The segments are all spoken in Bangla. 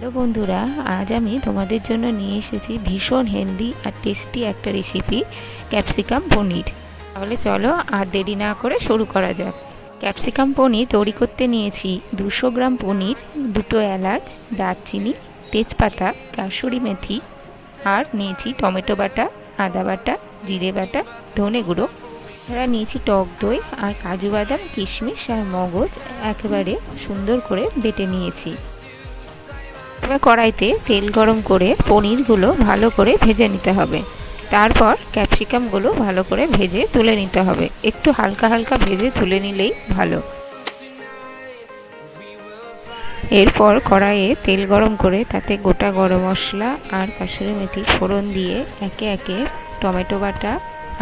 হ্যালো বন্ধুরা, আজ আমি তোমাদের জন্য নিয়ে এসেছি ভীষণ হেলদি আর টেস্টি একটা রেসিপি ক্যাপসিকাম পনির। তাহলে চলো আর দেরি না করে শুরু করা যাক। ক্যাপসিকাম পনির তৈরি করতে নিয়েছি দুশো গ্রাম পনির, দুটো এলাচ, দারচিনি, তেজপাতা কাসুরি মেথি আর নিয়েছি টমেটো বাটা, আদা বাটা, জিরে বাটা, ধনে গুঁড়ো। এছাড়া নিয়েছি টক দই আর কাজু বাদাম, কিশমিশ আর মগজ একেবারে সুন্দর করে বেটে নিয়েছি। এবার কড়াইতে তেল গরম করে পনিরগুলো ভালো করে ভেজে নিতে হবে। তারপর ক্যাপসিকামগুলো ভালো করে ভেজে তুলে নিতে হবে। একটু হালকা হালকা ভেজে তুলে নিলেই ভালো। এরপর কড়াইয়ে তেল গরম করে তাতে গোটা গরম মশলা আর কাশুরি মেথি ফোড়ন দিয়ে একে একে টমেটো বাটা,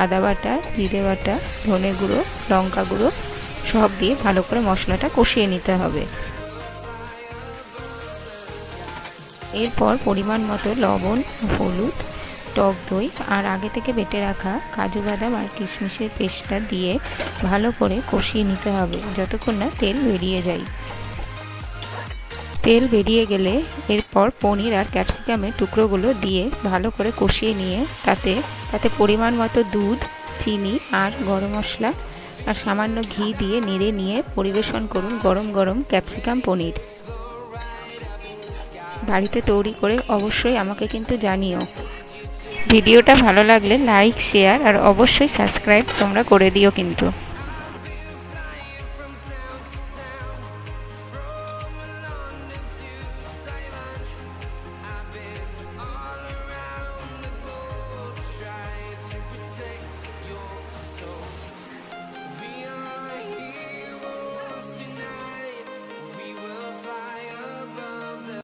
আদা বাটা, জিরে বাটা, ধনে গুঁড়ো, লঙ্কা গুঁড়ো সব দিয়ে ভালো করে মশলাটা কষিয়ে নিতে হবে। এরপর পরিমাণ মতো লবণ, হলুদ, টক দই আর আগে থেকে বেটে রাখা কাজু বাদাম আর কিশমিশের পেস্টটা দিয়ে ভালো করে কষিয়ে নিতে হবে যতক্ষণ না তেল বেরিয়ে যায়। তেল বেরিয়ে গেলে এরপর পনির আর ক্যাপসিকামের টুকরোগুলো দিয়ে ভালো করে কষিয়ে নিয়ে তাতে তাতে পরিমাণ মতো দুধ, চিনি আর গরম মশলা আর সামান্য ঘি দিয়ে নেড়ে নিয়ে পরিবেশন করুন গরম গরম ক্যাপসিকাম পনির। বাড়িতে তৈরি করে অবশ্যই আমাকে কিন্তু জানিও। ভিডিওটা ভালো লাগলে লাইক, শেয়ার আর অবশ্যই সাবস্ক্রাইব তোমরা করে দিও কিন্তু।